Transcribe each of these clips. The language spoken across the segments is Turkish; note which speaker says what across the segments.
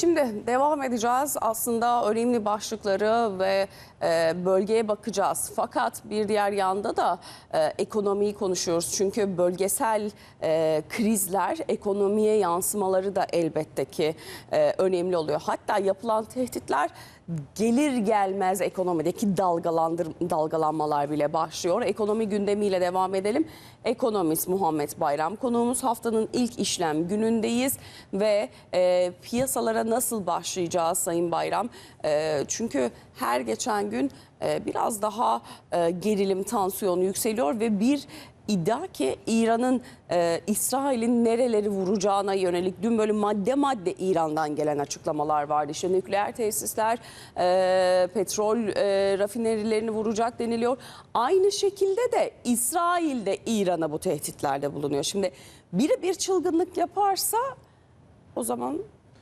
Speaker 1: Şimdi devam edeceğiz. Aslında önemli başlıkları ve e, bölgeye bakacağız. Fakat bir diğer yanda da e, ekonomiyi konuşuyoruz. Çünkü bölgesel e, krizler ekonomiye yansımaları da elbette ki e, önemli oluyor. Hatta yapılan tehditler gelir gelmez ekonomideki dalgalandır, dalgalanmalar bile başlıyor. Ekonomi gündemiyle devam edelim. Ekonomist Muhammed Bayram konuğumuz haftanın ilk işlem günündeyiz ve e, piyasalara nasıl başlayacağız Sayın Bayram? E, çünkü her geçen gün e, biraz daha e, gerilim, tansiyonu yükseliyor ve bir iddia ki İran'ın e, İsrail'in nereleri vuracağına yönelik dün böyle madde madde İran'dan gelen açıklamalar vardı. İşte nükleer tesisler, e, petrol e, rafinerilerini vuracak deniliyor. Aynı şekilde de İsrail de İran'a bu tehditlerde bulunuyor. Şimdi biri bir çılgınlık yaparsa o zaman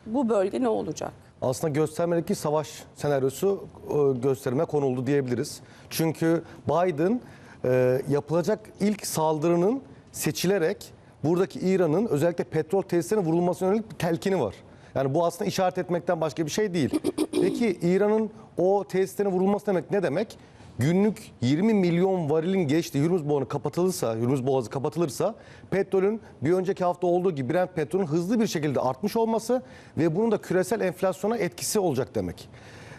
Speaker 1: bu bölge ne olacak?
Speaker 2: Aslında göstermelik savaş senaryosu e, gösterime konuldu diyebiliriz. Çünkü Biden e, yapılacak ilk saldırının seçilerek buradaki İran'ın özellikle petrol tesislerine vurulmasına yönelik bir telkini var. Yani bu aslında işaret etmekten başka bir şey değil. Peki İran'ın o tesislerine vurulması demek ne demek? Günlük 20 milyon varilin geçtiği Hürmüz Boğazı kapatılırsa, Hürmüz Boğazı kapatılırsa petrolün bir önceki hafta olduğu gibi Brent petrolün hızlı bir şekilde artmış olması ve bunun da küresel enflasyona etkisi olacak demek.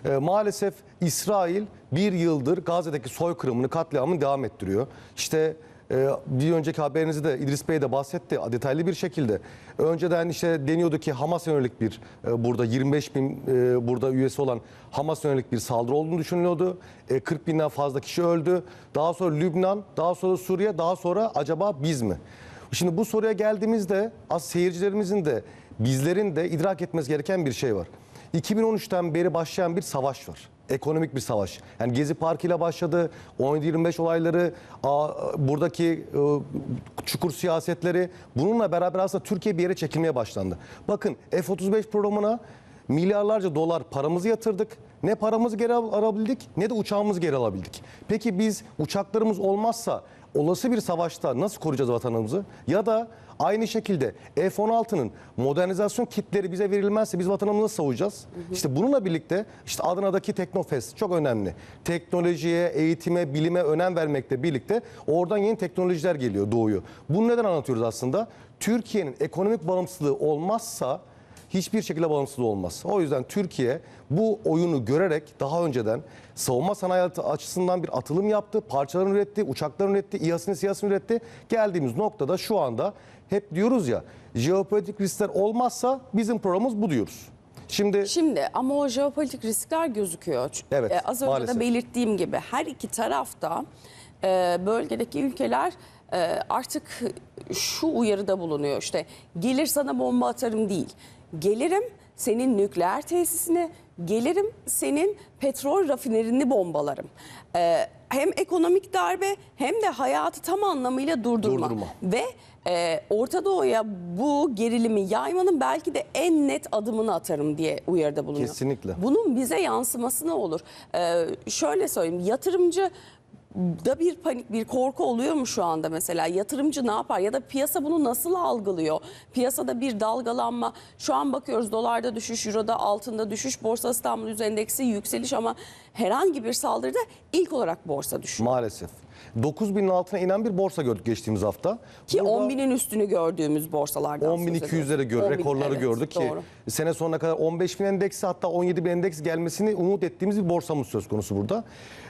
Speaker 2: Ee, maalesef İsrail bir yıldır Gazze'deki soykırımını, katliamını devam ettiriyor. İşte e, bir önceki haberinizde de İdris Bey de bahsetti detaylı bir şekilde. Önceden işte deniyordu ki Hamas yönelik bir e, burada 25 bin e, burada üyesi olan Hamas yönelik bir saldırı olduğunu düşünülüyordu. E, 40 binden fazla kişi öldü. Daha sonra Lübnan, daha sonra Suriye, daha sonra acaba biz mi? Şimdi bu soruya geldiğimizde az seyircilerimizin de bizlerin de idrak etmesi gereken bir şey var. 2013'ten beri başlayan bir savaş var. Ekonomik bir savaş. Yani Gezi Parkı ile başladı. 17-25 olayları, buradaki e, çukur siyasetleri bununla beraber aslında Türkiye bir yere çekilmeye başlandı. Bakın F-35 programına milyarlarca dolar paramızı yatırdık. Ne paramızı geri al- alabildik ne de uçağımızı geri alabildik. Peki biz uçaklarımız olmazsa olası bir savaşta nasıl koruyacağız vatanımızı? Ya da aynı şekilde F-16'nın modernizasyon kitleri bize verilmezse biz vatanımızı nasıl savunacağız? İşte bununla birlikte işte Adana'daki Teknofest çok önemli. Teknolojiye, eğitime, bilime önem vermekle birlikte oradan yeni teknolojiler geliyor, doğuyor. Bunu neden anlatıyoruz aslında? Türkiye'nin ekonomik bağımsızlığı olmazsa hiçbir şekilde bağımsız olmaz. O yüzden Türkiye bu oyunu görerek daha önceden savunma sanayi açısından bir atılım yaptı. Parçalarını üretti, uçaklarını üretti, İHA'sını SİHA'sını üretti. Geldiğimiz noktada şu anda hep diyoruz ya jeopolitik riskler olmazsa bizim programımız bu diyoruz. Şimdi
Speaker 1: Şimdi ama o jeopolitik riskler gözüküyor.
Speaker 2: Evet,
Speaker 1: Ee, az önce
Speaker 2: maalesef.
Speaker 1: de belirttiğim gibi her iki tarafta e, bölgedeki ülkeler e, artık şu uyarıda bulunuyor. İşte gelir sana bomba atarım değil. Gelirim senin nükleer tesisine, gelirim senin petrol rafinerini bombalarım. Ee, hem ekonomik darbe hem de hayatı tam anlamıyla durdurma.
Speaker 2: Durdurma.
Speaker 1: Ve e, Orta Doğu'ya bu gerilimi yaymanın belki de en net adımını atarım diye uyarıda bulunuyor.
Speaker 2: Kesinlikle.
Speaker 1: Bunun bize yansıması ne olur? Ee, şöyle söyleyeyim yatırımcı da bir panik bir korku oluyor mu şu anda mesela? Yatırımcı ne yapar ya da piyasa bunu nasıl algılıyor? Piyasada bir dalgalanma şu an bakıyoruz dolarda düşüş euroda altında düşüş borsa İstanbul Endeksi yükseliş ama herhangi bir saldırıda ilk olarak borsa düşüyor.
Speaker 2: Maalesef 9000'in altına inen bir borsa gördük geçtiğimiz hafta.
Speaker 1: ki
Speaker 2: Burada-
Speaker 1: 10 binin üstünü gördüğümüz borsalardan söz
Speaker 2: 10.200'lere
Speaker 1: ediyoruz.
Speaker 2: göre
Speaker 1: 10.000,
Speaker 2: rekorları
Speaker 1: evet,
Speaker 2: gördük ki sene sonuna kadar 15.000 endeksi hatta 17.000 endeks gelmesini umut ettiğimiz bir borsamız söz konusu burada.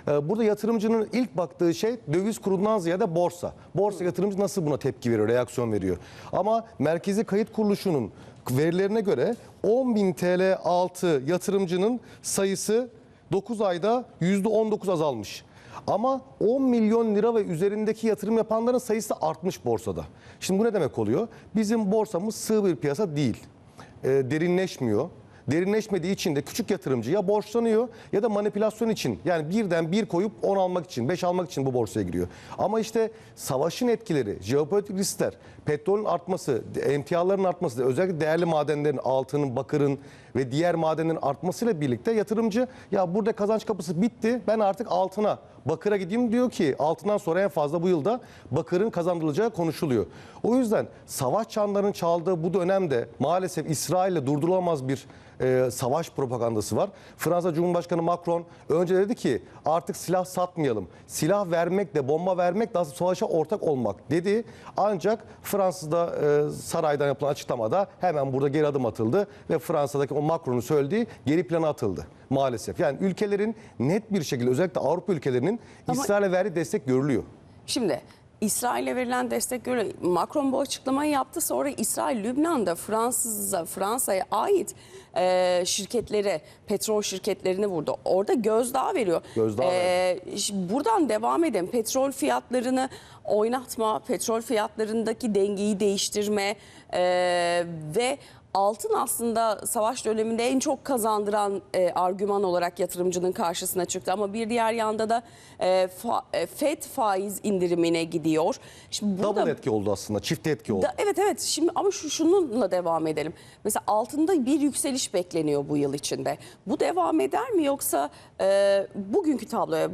Speaker 2: Ee, Burada yatırımcının ilk baktığı şey döviz kurundan ziyade borsa. Borsa yatırımcı nasıl buna tepki veriyor, reaksiyon veriyor. Ama Merkezi Kayıt Kuruluşu'nun verilerine göre 10.000 TL altı yatırımcının sayısı 9 ayda %19 azalmış. Ama 10 milyon lira ve üzerindeki yatırım yapanların sayısı artmış borsada. Şimdi bu ne demek oluyor? Bizim borsamız sığ bir piyasa değil. Ee, derinleşmiyor. Derinleşmediği için de küçük yatırımcı ya borçlanıyor ya da manipülasyon için yani birden bir koyup 10 almak için 5 almak için bu borsaya giriyor. Ama işte savaşın etkileri, jeopolitik riskler, petrolün artması, emtiaların artması, özellikle değerli madenlerin, altının, bakırın ve diğer madenlerin artmasıyla birlikte yatırımcı ya burada kazanç kapısı bitti ben artık altına bakıra gideyim diyor ki altından sonra en fazla bu yılda bakırın kazandırılacağı konuşuluyor. O yüzden savaş çanlarının çaldığı bu dönemde maalesef İsrail'le durdurulamaz bir e, savaş propagandası var. Fransa Cumhurbaşkanı Macron önce dedi ki artık silah satmayalım. Silah vermekle bomba vermek de aslında savaşa ortak olmak dedi. Ancak Fransa'da e, saraydan yapılan açıklamada hemen burada geri adım atıldı ve Fransa'daki o Macron'un söylediği geri plana atıldı maalesef. Yani ülkelerin net bir şekilde özellikle Avrupa ülkelerinin
Speaker 1: Ama-
Speaker 2: İsrail'e verdiği destek görülüyor.
Speaker 1: Şimdi İsrail'e verilen destek göre Macron bu açıklamayı yaptı. Sonra İsrail Lübnan'da Fransız'a Fransa'ya ait e, şirketlere, petrol şirketlerini vurdu. Orada gözdağı veriyor.
Speaker 2: Gözdağı
Speaker 1: E, buradan devam edelim. Petrol fiyatlarını oynatma, petrol fiyatlarındaki dengeyi değiştirme e, ve altın aslında savaş döneminde en çok kazandıran e, argüman olarak yatırımcının karşısına çıktı. Ama bir diğer yanda da e, fa- e, FED faiz indirimine gidiyor. Şimdi burada
Speaker 2: Double etki oldu aslında, çift etki oldu.
Speaker 1: da, evet evet şimdi ama şu şununla devam edelim. Mesela altında bir yükseliş bekleniyor bu yıl içinde. Bu devam eder mi yoksa e, bugünkü tabloya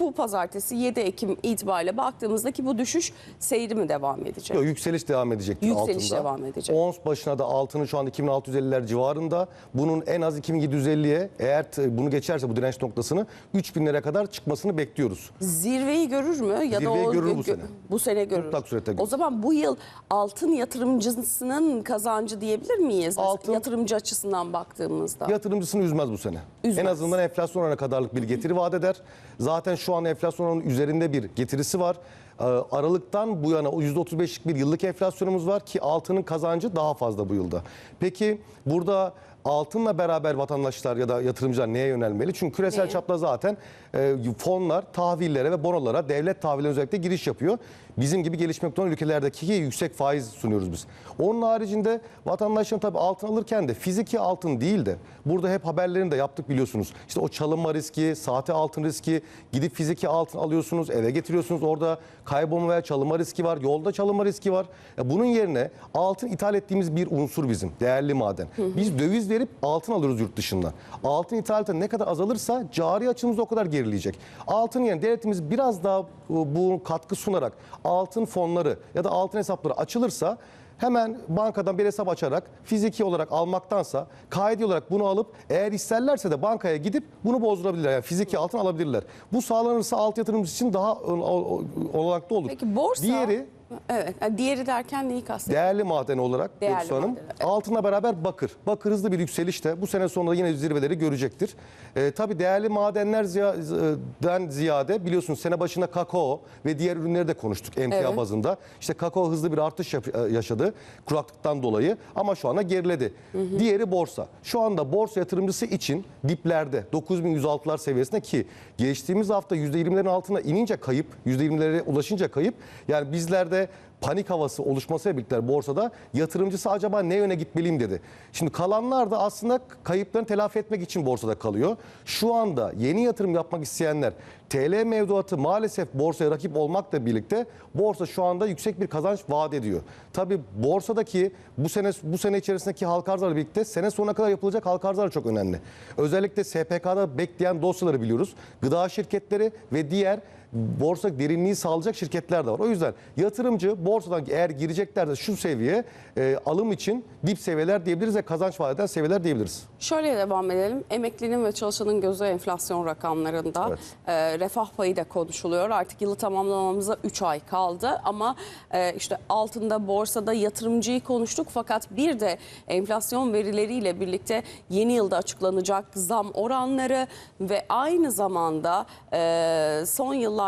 Speaker 1: bu pazartesi 7 Ekim itibariyle baktığımızda ki bu düşüş seyri mi devam edecek?
Speaker 2: Yok, yükseliş devam edecektir
Speaker 1: Yükseliş
Speaker 2: altında.
Speaker 1: devam edecek.
Speaker 2: Ons başına da altının şu anda 2650'ler civarında. Bunun en az 2750'ye eğer bunu geçerse bu direnç noktasını 3000'lere kadar çıkmasını bekliyoruz.
Speaker 1: Zirveyi görür mü ya da
Speaker 2: Zirveyi
Speaker 1: o
Speaker 2: görür bu sene.
Speaker 1: Bu sene görür.
Speaker 2: Mutlak surette görür.
Speaker 1: O zaman bu yıl altın yatırımcısının kazancı diyebilir miyiz?
Speaker 2: Altın-
Speaker 1: Yatırımcı açısından baktığımızda.
Speaker 2: Yatırımcısını üzmez bu sene.
Speaker 1: Üzmez.
Speaker 2: En azından enflasyon oranına kadarlık bir getiri vaat eder. Zaten şu an enflasyon oranının üzerinde bir getirisi var. Ee, Aralıktan bu yana o %35'lik bir yıllık enflasyonumuz var ki altının kazancı daha fazla bu yılda. Peki burada altınla beraber vatandaşlar ya da yatırımcılar neye yönelmeli? Çünkü küresel
Speaker 1: Neye?
Speaker 2: çapta zaten e, fonlar tahvillere ve bonolara devlet tahvillerine özellikle giriş yapıyor. Bizim gibi gelişmekte olan ülkelerdeki yüksek faiz sunuyoruz biz. Onun haricinde vatandaşların tabii altın alırken de fiziki altın değil de burada hep haberlerini de yaptık biliyorsunuz. İşte o çalınma riski, sahte altın riski, gidip fiziki altın alıyorsunuz, eve getiriyorsunuz. Orada kaybolma veya çalınma riski var, yolda çalınma riski var. Ya bunun yerine altın ithal ettiğimiz bir unsur bizim, değerli maden. Biz döviz verip altın alıyoruz yurt dışından. Altın ithalatı ne kadar azalırsa cari açımız o kadar gerileyecek. Altın yerine devletimiz biraz daha bu bu katkı sunarak altın fonları ya da altın hesapları açılırsa hemen bankadan bir hesap açarak fiziki olarak almaktansa kaidi olarak bunu alıp eğer isterlerse de bankaya gidip bunu bozdurabilirler. Yani fiziki altın alabilirler. Bu sağlanırsa alt yatırımcısı için daha ol- ol- olanaklı olur.
Speaker 1: Peki borsa?
Speaker 2: Diğeri
Speaker 1: Evet. yani diğeri derken neyi kastediyorsun?
Speaker 2: Değerli maden olarak
Speaker 1: Değerli
Speaker 2: Göksu Hanım.
Speaker 1: maden, evet.
Speaker 2: Altınla beraber bakır. Bakır hızlı bir yükselişte. Bu sene sonunda yine zirveleri görecektir. Ee, tabii değerli madenler ziyade, ziyade biliyorsunuz sene başında kakao ve diğer ürünleri de konuştuk emtia
Speaker 1: Evet.
Speaker 2: bazında. İşte kakao hızlı bir artış yap- e, yaşadı kuraklıktan dolayı ama şu anda geriledi. Diğeri borsa. Şu anda borsa yatırımcısı için diplerde 9106'lar seviyesinde ki geçtiğimiz hafta %20'lerin altına inince kayıp, %20'lere ulaşınca kayıp. Yani bizlerde panik havası oluşmasıyla birlikte borsada yatırımcısı acaba ne yöne gitmeliyim dedi. Şimdi kalanlar da aslında kayıplarını telafi etmek için borsada kalıyor. Şu anda yeni yatırım yapmak isteyenler TL mevduatı maalesef borsaya rakip olmakla birlikte borsa şu anda yüksek bir kazanç vaat ediyor. Tabii borsadaki bu sene bu sene içerisindeki halka arzlarla birlikte sene sonuna kadar yapılacak halka arzlar çok önemli. Özellikle SPK'da bekleyen dosyaları biliyoruz. Gıda şirketleri ve diğer borsa derinliği sağlayacak şirketler de var. O yüzden yatırımcı borsadan eğer gireceklerse şu seviye e, alım için dip seviyeler diyebiliriz ve kazanç vaat eden seviyeler diyebiliriz.
Speaker 1: Şöyle devam edelim. Emeklinin ve çalışanın gözü enflasyon rakamlarında.
Speaker 2: Evet.
Speaker 1: Ee, refah payı da konuşuluyor. Artık yılı tamamlamamıza 3 ay kaldı ama e, işte altında, borsada yatırımcıyı konuştuk. Fakat bir de enflasyon verileriyle birlikte yeni yılda açıklanacak zam oranları ve aynı zamanda e, son yıllarda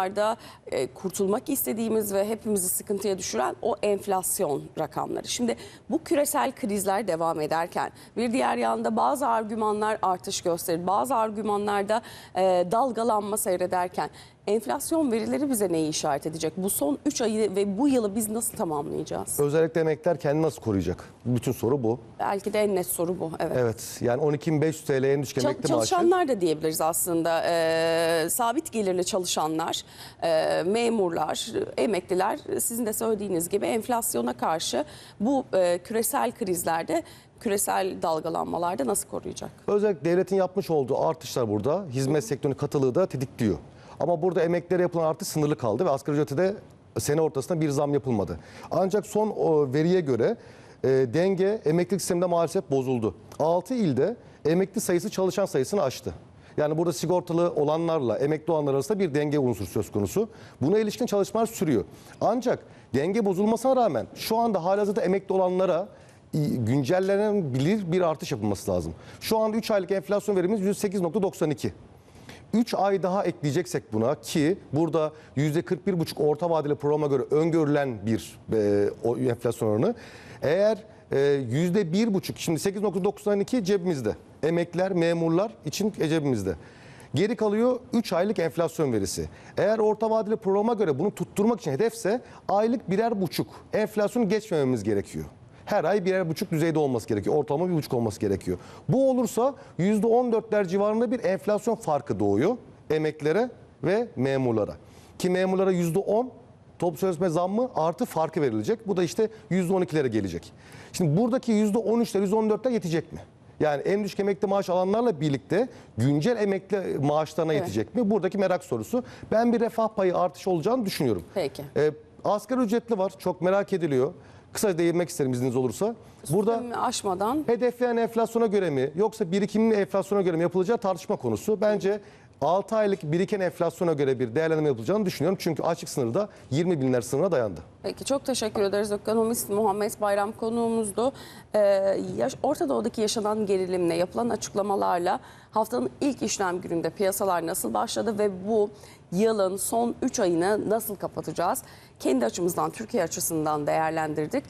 Speaker 1: e, kurtulmak istediğimiz ve hepimizi sıkıntıya düşüren o enflasyon rakamları. Şimdi bu küresel krizler devam ederken bir diğer yanda bazı argümanlar artış gösterir. Bazı argümanlarda e, dalgalanma seyrederken enflasyon verileri bize neyi işaret edecek? Bu son 3 ayı ve bu yılı biz nasıl tamamlayacağız?
Speaker 2: Özellikle emekler kendini nasıl koruyacak? Bütün soru bu.
Speaker 1: Belki de en net soru bu. Evet.
Speaker 2: Evet yani 12.500 TL en düşük
Speaker 1: Çal-
Speaker 2: emekli maaşı.
Speaker 1: çalışanlar da diyebiliriz aslında. Ee, sabit gelirli çalışanlar, e, memurlar, emekliler sizin de söylediğiniz gibi enflasyona karşı bu e, küresel krizlerde, küresel dalgalanmalarda nasıl koruyacak?
Speaker 2: Özellikle devletin yapmış olduğu artışlar burada hizmet sektörünün katılığı da tetikliyor. Ama burada emeklilere yapılan artış sınırlı kaldı ve asgari ücrete de sene ortasında bir zam yapılmadı. Ancak son veriye göre e, denge emeklilik sisteminde maalesef bozuldu. 6 ilde emekli sayısı çalışan sayısını aştı. Yani burada sigortalı olanlarla emekli olanlar arasında bir denge unsuru söz konusu. Buna ilişkin çalışmalar sürüyor. Ancak denge bozulmasına rağmen şu anda halihazırda emekli olanlara güncellenebilir bir artış yapılması lazım. Şu an 3 aylık enflasyon verimiz %8.92. 3 ay daha ekleyeceksek buna ki burada %41,5 orta vadeli programa göre öngörülen bir e, o enflasyon oranı. Eğer e, %1,5 şimdi 8.92 cebimizde. Emekliler, memurlar için cebimizde. Geri kalıyor 3 aylık enflasyon verisi. Eğer orta vadeli programa göre bunu tutturmak için hedefse aylık birer buçuk enflasyonu geçmememiz gerekiyor. Her ay birer buçuk düzeyde olması gerekiyor. Ortalama bir buçuk olması gerekiyor. Bu olursa %14'ler civarında bir enflasyon farkı doğuyor emeklilere ve memurlara. Ki memurlara %10 top sözleşme zammı artı farkı verilecek. Bu da işte %12'lere gelecek. Şimdi buradaki %13'ler %14'ler yetecek mi? Yani en düşük emekli maaş alanlarla birlikte güncel emekli maaşlarına yetecek mi? Buradaki merak sorusu. Ben bir refah payı artışı olacağını düşünüyorum.
Speaker 1: Peki.
Speaker 2: Ee, asgari ücretli var. Çok merak ediliyor. Kısaca değinmek isterim izniniz olursa. Burada
Speaker 1: aşmadan
Speaker 2: hedefleyen enflasyona göre mi yoksa birikimin enflasyona göre mi yapılacağı tartışma konusu. Bence 6 aylık biriken enflasyona göre bir değerlendirme yapılacağını düşünüyorum. Çünkü açık sınırda 20 binler sınırına dayandı.
Speaker 1: Peki çok teşekkür ederiz. Ekonomist Muhammed Bayram konuğumuzdu. Ee, yaş- Orta Doğu'daki yaşanan gerilimle yapılan açıklamalarla haftanın ilk işlem gününde piyasalar nasıl başladı ve bu yılın son 3 ayını nasıl kapatacağız? Kendi açımızdan, Türkiye açısından değerlendirdik.